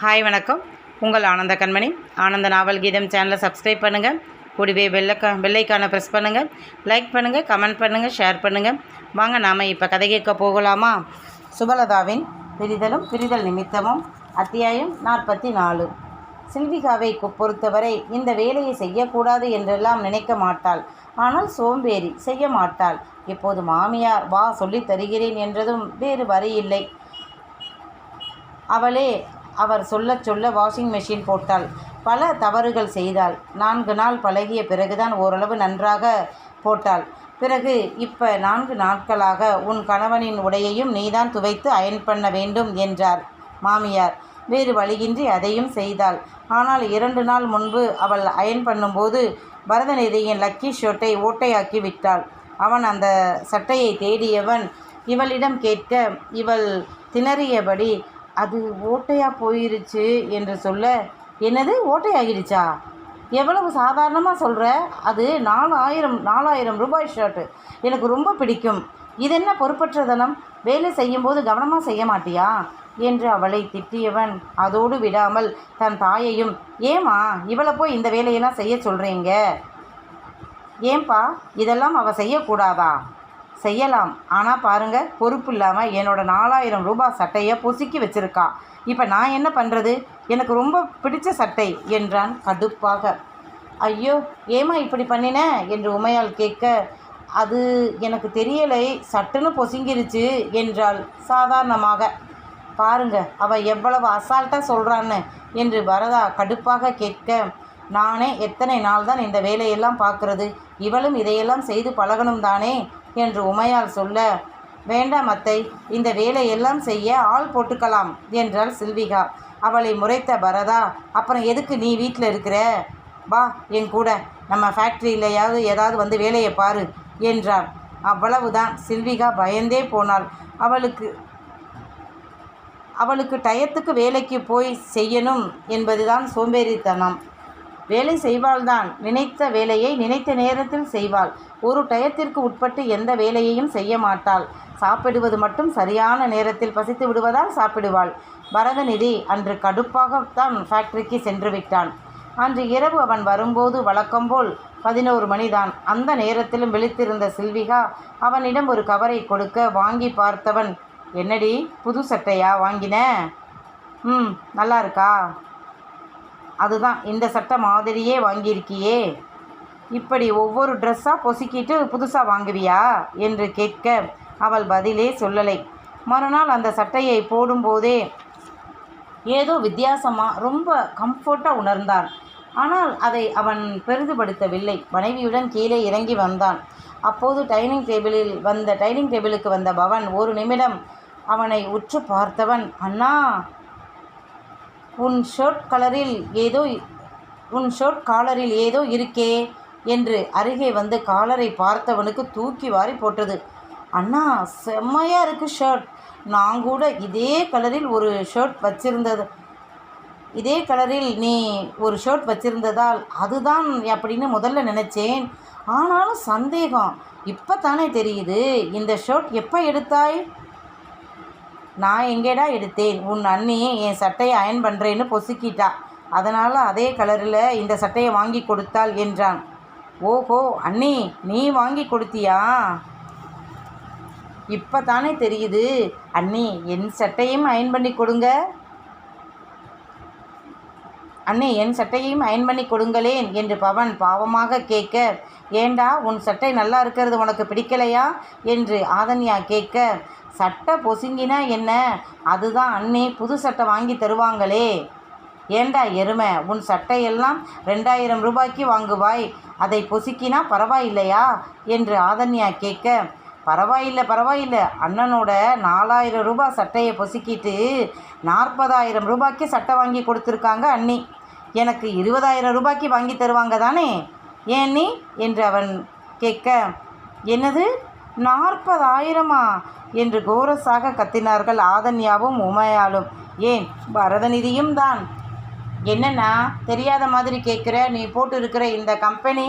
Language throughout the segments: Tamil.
ஹாய் வணக்கம். உங்கள் ஆனந்த கண்மணி. ஆனந்த நாவல் கீதம் சேனலை சப்ஸ்கிரைப் பண்ணுங்கள் கூடவே வெள்ளைக்கா வெள்ளைக்கான ப்ரெஸ் பண்ணுங்கள் லைக் பண்ணுங்கள் கமெண்ட் பண்ணுங்கள் ஷேர் பண்ணுங்கள் வாங்க நாம் இப்போ கதை கேட்க போகலாமா? சுபலதாவின் பிரிதலும் பிரிதல் நிமித்தமும் அத்தியாயம் நாற்பத்தி நாலு சில்விகாவை பொறுத்தவரை இந்த வேலையை செய்யக்கூடாது என்றெல்லாம் நினைக்க மாட்டாள். ஆனால் சோம்பேறி செய்ய மாட்டாள். இப்போது மாமியார் வா சொல்லித் தருகிறேன் என்றதும் வேறு வழி இல்லை அவளே அவர் சொல்ல சொல்ல வாஷிங் மெஷின் போட்டாள். பல தவறுகள் செய்தாள். நான்கு நாள் பழகிய பிறகுதான் ஓரளவு நன்றாக போட்டாள். பிறகு இப்போ நான்கு நாட்களாக உன் கணவனின் உடையையும் நீதான் துவைத்து அயன் பண்ண வேண்டும் என்றார் மாமியார். வேறு வழியின்றி அதையும் செய்தாள். ஆனால் இரண்டு நாள் முன்பு அவள் அயன் பண்ணும்போது பரதநிதியின் லக்கி ஷர்ட்டை ஓட்டையாக்கி விட்டாள். அவன் அந்த சட்டையை தேடியவன் இவளிடம் கேட்க இவள் திணறியபடி அது ஓட்டையாக போயிருச்சு என்று சொல்ல என்னது? ஓட்டையாகிடுச்சா? எவ்வளவு சாதாரணமாக சொல்கிற அது நாலாயிரம் நாலாயிரம் ரூபாய் ஷர்ட்டு எனக்கு ரொம்ப பிடிக்கும். இது என்ன பொறுப்பற்றதனம் வேலை செய்யும்போது கவனமாக செய்ய மாட்டியா? என்று அவளை திட்டியவன் அதோடு விடாமல் தன் தாயையும் ஏமா இவளை போய் இந்த வேலையெல்லாம் செய்ய சொல்கிறீங்க ஏன்பா இதெல்லாம் அவள் செய்யக்கூடாதா? செய்யலாம். ஆனால் பாருங்கள் பொறுப்பு இல்லாமல் என்னோட நாலாயிரம் ரூபாய் சட்டையை பொசுக்கி வச்சிருக்கா. இப்போ நான் என்ன பண்ணுறது எனக்கு ரொம்ப பிடிச்ச சட்டை என்றான் கடுப்பாக. ஐயோ ஏமா இப்படி பண்ணின? என்று உமையால் கேட்க அது எனக்கு தெரியலை சட்டுன்னு பொசுங்கிருச்சு என்றாள் சாதாரணமாக. பாருங்க அவ எவ்வளவு அசால்ட்டாக சொல்கிறான்னு என்று வரதா கடுப்பாக கேட்க நானே எத்தனை நாள் தான் இந்த வேலையெல்லாம் பார்க்குறது? இவளும் இதையெல்லாம் செய்து பழகணும் தானே? என்று உமையால் சொல்ல வேண்டாம் அத்தை இந்த வேலையெல்லாம் செய்ய ஆள் போட்டுக்கலாம் என்றாள் சில்விகா. அவளை முறைத்த பரதா அப்புறம் எதுக்கு நீ வீட்டில் இருக்கிற? வா என் கூட. நம்ம ஃபேக்ட்ரியிலையாவது ஏதாவது வந்து வேலையை பாரு என்றார் அவ்வளவுதான். சில்விகா பயந்தே போனாள். அவளுக்கு அவளுக்கு டயத்துக்கு வேலைக்கு போய் செய்யணும் என்பதுதான் சோம்பேறித்தனம். வேலை செய்வாள்தான். நினைத்த வேலையை நினைத்த நேரத்தில் செய்வாள். ஒரு டயத்திற்கு உட்பட்டு எந்த வேலையையும் செய்ய மாட்டாள். சாப்பிடுவது மட்டும் சரியான நேரத்தில் பசித்து விடுவதால் சாப்பிடுவாள். பரதநிதி அன்று கடுப்பாகத்தான் ஃபேக்டரிக்கு சென்று விட்டான். அன்று இரவு அவன் வரும்போது வழக்கம்போல் பதினோரு மணிதான். அந்த நேரத்திலும் விழித்திருந்த சில்விகா அவனிடம் ஒரு கவரை கொடுக்க வாங்கி பார்த்தவன் என்னடி புது சட்டையா? வாங்கின? ம் நல்லா இருக்கா? அதுதான் இந்த சட்டை மாதிரியே வாங்கியிருக்கியே. இப்படி ஒவ்வொரு ட்ரெஸ்ஸாக பொசுக்கிட்டு புதுசாக வாங்குவியா? என்று கேட்க அவள் பதிலே சொல்லலை. மறுநாள் அந்த சட்டையை போடும்போதே ஏதோ வித்தியாசமாக ரொம்ப கம்ஃபர்ட்டாக உணர்ந்தான் ஆனால் அதை அவன் பெரிதுபடுத்தவில்லை. மனைவியுடன் கீழே இறங்கி வந்தான். அப்போது டைனிங் டேபிளில் வந்த டைனிங் டேபிளுக்கு வந்த பவன் ஒரு நிமிடம் அவனை உற்று பார்த்தவன் அண்ணா உன் ஷர்ட் கலரில் ஏதோ உன் ஷர்ட் காலரில் ஏதோ இருக்கே. என்று அருகே வந்து காலரை பார்த்தவனுக்கு தூக்கி வாரி போட்டது. அண்ணா செம்மையாக இருக்கு ஷர்ட் நான் கூட இதே கலரில் ஒரு ஷர்ட் வச்சிருந்தது. இதே கலரில் நீ ஒரு ஷர்ட் வச்சிருந்ததால் அதுதான் அப்படின்னு முதல்ல நினச்சேன். ஆனாலும் சந்தேகம். இப்போ தானே தெரியுது இந்த ஷர்ட் எப்போ எடுத்தாய்? நான் எங்கேடா எடுத்தேன்? உன் அண்ணி என் சட்டையை அயன் பண்ணுறேன்னு பொசுக்கிட்டா. அதனால் அதே கலரில் இந்த சட்டையை வாங்கி கொடுத்தாள் என்றான். ஓஹோ அண்ணி நீ வாங்கி கொடுத்தியா? இப்போ தானே தெரியுது. அண்ணி என் சட்டையும் அயன் பண்ணி கொடுங்க. அண்ணே என் சட்டையையும் அயன் பண்ணி கொடுங்களேன் என்று பவன் பாவமாக கேட்க ஏண்டா உன் சட்டை நல்லா இருக்கிறது உனக்கு பிடிக்கலையா? என்று ஆதன்யா கேட்க சட்டை பொசுங்கினா என்ன? அதுதான் அண்ணே புது சட்டை வாங்கி தருவாங்களே. ஏண்டா எருமை உன் சட்டையெல்லாம் ரெண்டாயிரம் ரூபாய்க்கு வாங்குவாய். அதை பொசுக்கினா பரவாயில்லையா? என்று ஆதன்யா கேட்க பரவாயில்லை பரவாயில்லை. அண்ணனோட நாலாயிரம் ரூபாய் சட்டையை பொசுக்கிட்டு நாற்பதாயிரம் ரூபாய்க்கு சட்டை வாங்கி கொடுத்துருக்காங்க அண்ணி. எனக்கு இருபதாயிரம் ரூபாய்க்கு வாங்கி தருவாங்க தானே? ஏன் நீ என்று அவன் கேட்க என்னது? நாற்பதாயிரமா? என்று கோரஸாக கத்தினார்கள் ஆதன்யாவும் உமையாலும் ஏன்? பரதநிதியும் தான். என்னென்னா தெரியாத மாதிரி கேட்குற நீ போட்டு இருக்கிற இந்த கம்பெனி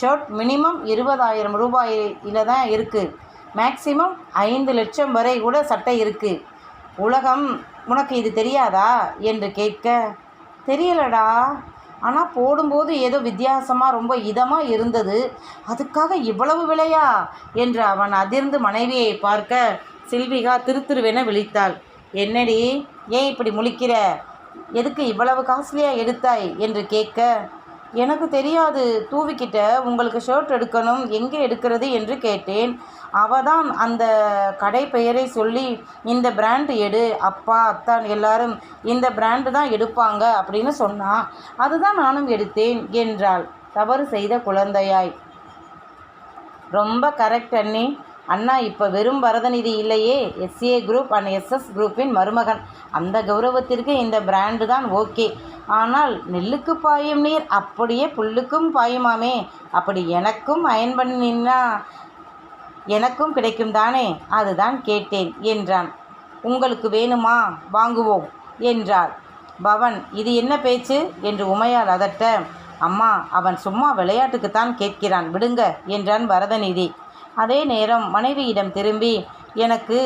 ஷர்ட் மினிமம் இருபதாயிரம் ரூபாயில் தான் இருக்குது மேக்ஸிமம் ஐந்து லட்சம் வரை கூட சட்டை இருக்குது உலகம் உனக்கு இது தெரியாதா? என்று கேட்க தெரியலடா. ஆனால் போடும்போது ஏதோ வித்தியாசமாக ரொம்ப இதமாக இருந்தது. அதுக்காக இவ்வளவு விலையா? என்று அவன் அதிர்ந்து மனைவியை பார்க்க சில்விகா திருத்திருவென விழித்தாள். என்னடி ஏன் இப்படி முழிக்கிற? எதுக்கு இவ்வளவு காஸ்ட்லியாக எடுத்தாய்? என்று கேட்க எனக்கு தெரியாது. தூவிக்கிட்ட உங்களுக்கு ஷர்ட் எடுக்கணும். எங்கே எடுக்கிறது? என்று கேட்டேன். அவ தான் அந்த கடை பெயரை சொல்லி இந்த பிராண்டு எடு. அப்பா அத்தான் எல்லாரும் இந்த பிராண்டு தான் எடுப்பாங்க அப்படின்னு சொன்னான் அதுதான் நானும் எடுத்தேன் என்றாள். தவறு செய்த குழந்தையாய். ரொம்ப கரெக்ட் அண்ணி. அண்ணா இப்போ வெறும் பரதநிதி இல்லையே. எஸ்ஏ குரூப் அண்ட் எஸ்எஸ் குரூப்பின் மருமகன். அந்த கௌரவத்திற்கு இந்த பிராண்டு தான் ஓகே. ஆனால் நெல்லுக்கு பாயும் நீர் அப்படியே புல்லுக்கும் பாயுமாமே? அப்படி எனக்கும் அயன் பண்ணினா எனக்கும் கிடைக்கும் தானே? அதுதான் கேட்டேன் என்றான். உங்களுக்கு வேணுமா? வாங்குவோம் என்றாள். பவன் இது என்ன பேச்சு? என்று உமையால் அதட்ட. அம்மா அவன் சும்மா விளையாட்டுக்குத்தான் கேட்கிறான். விடுங்க என்றான் பரதநிதி. அதே நேரம் மனைவியிடம் திரும்பி எனக்கு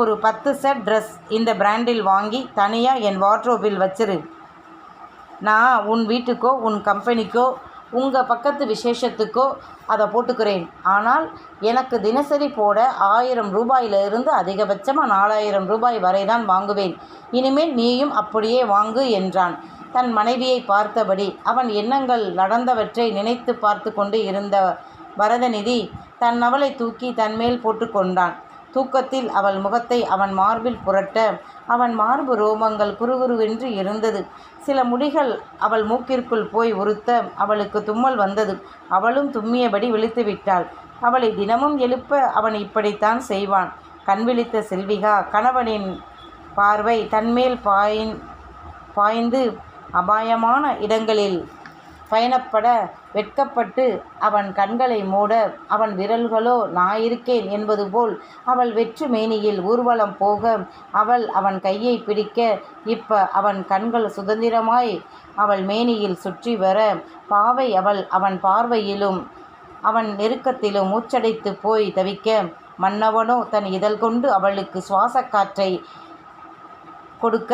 ஒரு பத்து செட் ட்ரெஸ் இந்த பிராண்டில் வாங்கி தனியாக என் வார்ட்ரோபில் வச்சிரு. நான் உன் வீட்டுக்கோ உன் கம்பெனிக்கோ உங்கள் பக்கத்து விசேஷத்துக்கோ அதை போட்டுக்கிறேன். ஆனால் எனக்கு தினசரி போட ஆயிரம் ரூபாயிலிருந்து அதிகபட்சமாக நாலாயிரம் ரூபாய் வரை தான் வாங்குவேன். இனிமேல் நீயும் அப்படியே வாங்கு என்றான். தன் மனைவியை பார்த்தபடி அவன் எண்ணங்கள் நடந்தவற்றை நினைத்து பார்த்து கொண்டு இருந்த வரதநிதி தன் அவளை தூக்கி தன்மேல் போட்டுக்கொண்டான் தூக்கத்தில் அவள் முகத்தை அவன் மார்பில் புரட்ட அவன் மார்பு ரோமங்கள் குறுகுருவென்று இருந்தது. சில முடிகள் அவள் மூக்கிற்குள் போய் உறுத்த அவளுக்கு தும்மல் வந்தது. அவளும் தும்மியபடி விழித்து விட்டாள். அவளை தினமும் எழுப்ப அவன் இப்படித்தான் செய்வான். கண் விழித்த செல்விகா கணவனின் பார்வை தன்மேல் பாயின் பாய்ந்து அபாயமான இடங்களில் பயணப்பட வெட்கப்பட்டு அவன் கண்களை மூட அவன் விரல்களோ நான் இருக்கேன் என்பது போல் அவள் வெற்று மேனியில் ஊர்வலம் போக அவள் அவன் கையை பிடிக்க இப்ப அவன் கண்கள் சுதந்திரமாய் அவள் மேனியில் சுற்றி வர பாவை அவள் அவன் பார்வையிலும் அவன் நெருக்கத்திலும் மூச்சடைத்து போய் தவிக்க மன்னவனோ தன் இதழ் கொண்டு அவளுக்கு சுவாசக் காற்றை கொடுக்க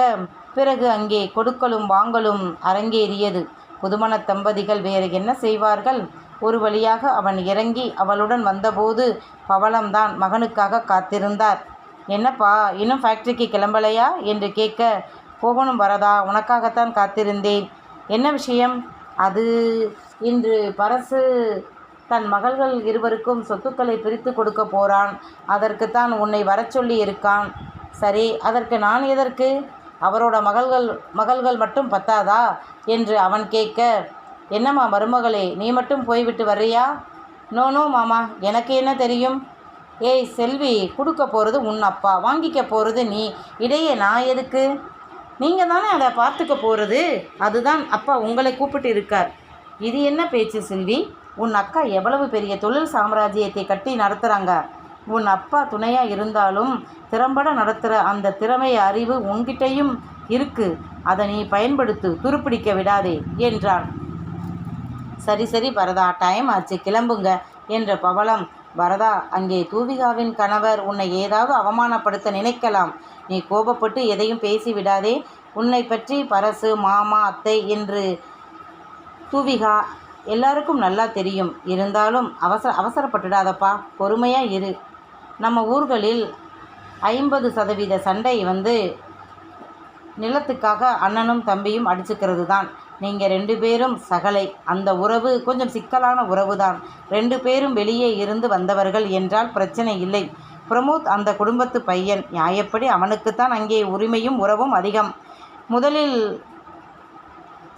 பிறகு அங்கே கொடுக்கலும் வாங்கலும் அரங்கேறியது. புதுமண தம்பதிகள் வேறு என்ன செய்வார்கள்? ஒரு வழியாக அவன் இறங்கி அவளுடன் வந்தபோது பவளம்தான் மகனுக்காக காத்திருந்தார். என்னப்பா இன்னும் ஃபேக்ட்ரிக்கு கிளம்பலையா? என்று கேட்க போகணும் வரதா? உனக்காகத்தான் காத்திருந்தேன். என்ன விஷயம்? அது இன்று பரசு தன் மகள்கள் இருவருக்கும் சொத்துக்களை பிரித்து கொடுக்க போறான். அதற்குத்தான் உன்னை வரச் சொல்லி இருக்கான் சரி அதற்கு நான் எதற்கு? அவரோட மகள்கள் மகள்கள் மட்டும் பத்தாதா? என்று அவன் கேட்க என்னம்மா மருமகளே நீ மட்டும் போய்விட்டு வர்றியா? நோ நோ மாமா எனக்கு என்ன தெரியும்? ஏய் செல்வி கொடுக்க போகிறது உன் அப்பா வாங்கிக்க போகிறது நீ. இடையே நான் எதுக்கு? நீங்கள் தானே அதை பார்த்துக்க போகிறது அதுதான் அப்பா உங்களை கூப்பிட்டு இருக்கார். இது என்ன பேச்சு செல்வி? உன் அக்கா எவ்வளவு பெரிய தொழில் சாம்ராஜ்யத்தை கட்டி நடத்துகிறாங்க உன் அப்பா துணையாக இருந்தாலும் திறம்பட நடத்துகிற அந்த திறமை அறிவு உன்கிட்டையும் இருக்கு. அதை நீ பயன்படுத்து துருப்பிடிக்க விடாதே என்றான். சரி சரி பரதா டைம் ஆச்சு. கிளம்புங்க என்ற பவளம். பரதா அங்கே தூவிகாவின் கணவர் உன்னை ஏதாவது அவமானப்படுத்த நினைக்கலாம். நீ கோபப்பட்டு எதையும் பேசி விடாதே. உன்னை பற்றி பரசு மாமா அத்தை என்று தூவிகா எல்லாருக்கும் நல்லா தெரியும். இருந்தாலும் அவசர அவசரப்பட்டுடாதப்பா. பொறுமையாக இரு. நம்ம ஊர்களில் ஐம்பது சதவீத சண்டை வந்து நிலத்துக்காக அண்ணனும் தம்பியும் அடிச்சுக்கிறது தான் நீங்கள் ரெண்டு பேரும் சகலை. அந்த உறவு கொஞ்சம் சிக்கலான உறவு தான் ரெண்டு பேரும் வெளியே இருந்து வந்தவர்கள் என்றால் பிரச்சனை இல்லை. பிரமோத் அந்த குடும்பத்து பையன். நியாயப்படி அவனுக்குத்தான் அங்கே உரிமையும் உறவும் அதிகம். முதலில்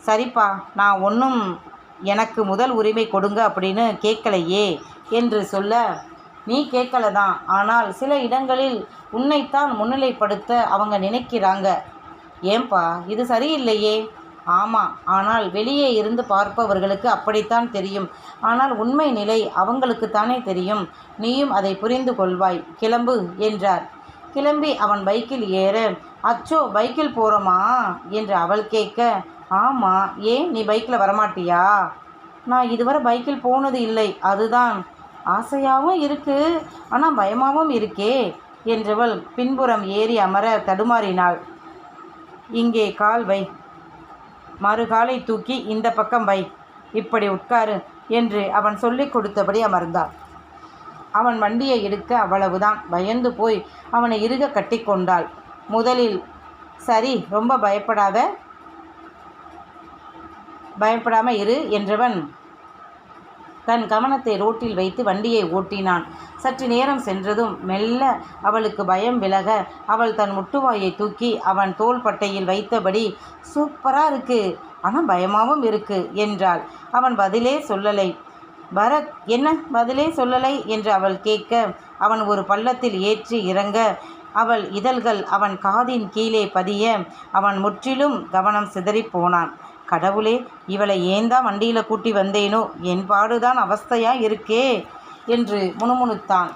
சரிப்பா நான் ஒன்றும் எனக்கு முதல் உரிமை கொடுங்க அப்படின்னு கேட்கலையே என்று சொல்ல நீ கேட்கல தான் ஆனால் சில இடங்களில் உன்னைத்தான் முன்னிலைப்படுத்த அவங்க நினைக்கிறாங்க. ஏன்பா இது சரியில்லையே? ஆமாம் ஆனால் வெளியே இருந்து பார்ப்பவர்களுக்கு அப்படித்தான் தெரியும். ஆனால் உண்மை நிலை அவங்களுக்குத்தானே தெரியும். நீயும் அதை புரிந்து கொள்வாய். கிளம்பு என்றார். கிளம்பி அவன் பைக்கில் ஏற அச்சோ பைக்கில் போகிறோமா என்று அவள் கேட்க ஆமாம் ஏன் நீ பைக்கில் வரமாட்டியா? நான் இதுவரை பைக்கில் போனது இல்லை. அதுதான் ஆசையாகவும் இருக்குது ஆனால் பயமாகவும் இருக்கே என்றவள் பின்புறம் ஏறி அமர தடுமாறினாள். இங்கே கால் வை. மறுகாலை தூக்கி இந்த பக்கம் வை. இப்படி உட்காரு என்று அவன் சொல்லிக் கொடுத்தபடி அமர்ந்தான் அவன் வண்டியை எடுக்க அவ்வளவுதான். பயந்து போய் அவனை இறுக கட்டிக்கொண்டாள் முதலில் சரி ரொம்ப பயப்படாத பயப்படாமல் இரு என்றவன் தன் கவனத்தை ரோட்டில் வைத்து வண்டியை ஓட்டினான். சற்று நேரம் சென்றதும் மெல்ல அவளுக்கு பயம் விலக அவள் தன் முட்டுவாயை தூக்கி அவன் தோள்பட்டையில் வைத்தபடி சூப்பராக இருக்கு. ஆனால் பயமாகவும் இருக்கு என்றாள். அவன் பதிலே சொல்லலை. பரத் என்ன? பதிலே சொல்லலை? என்று அவள் கேட்க அவன் ஒரு பள்ளத்தில் ஏற்றி இறங்க அவள் இதழ்கள் அவன் காதின் கீழே பதிய அவன் முற்றிலும் கவனம் சிதறிப் போனான். கடவுளே இவளை ஏன்தான் வண்டியில் கூட்டி வந்தேனோ? என் பாடுதான் அவஸ்தையாக இருக்கே என்று முணுமுணுத்தான்.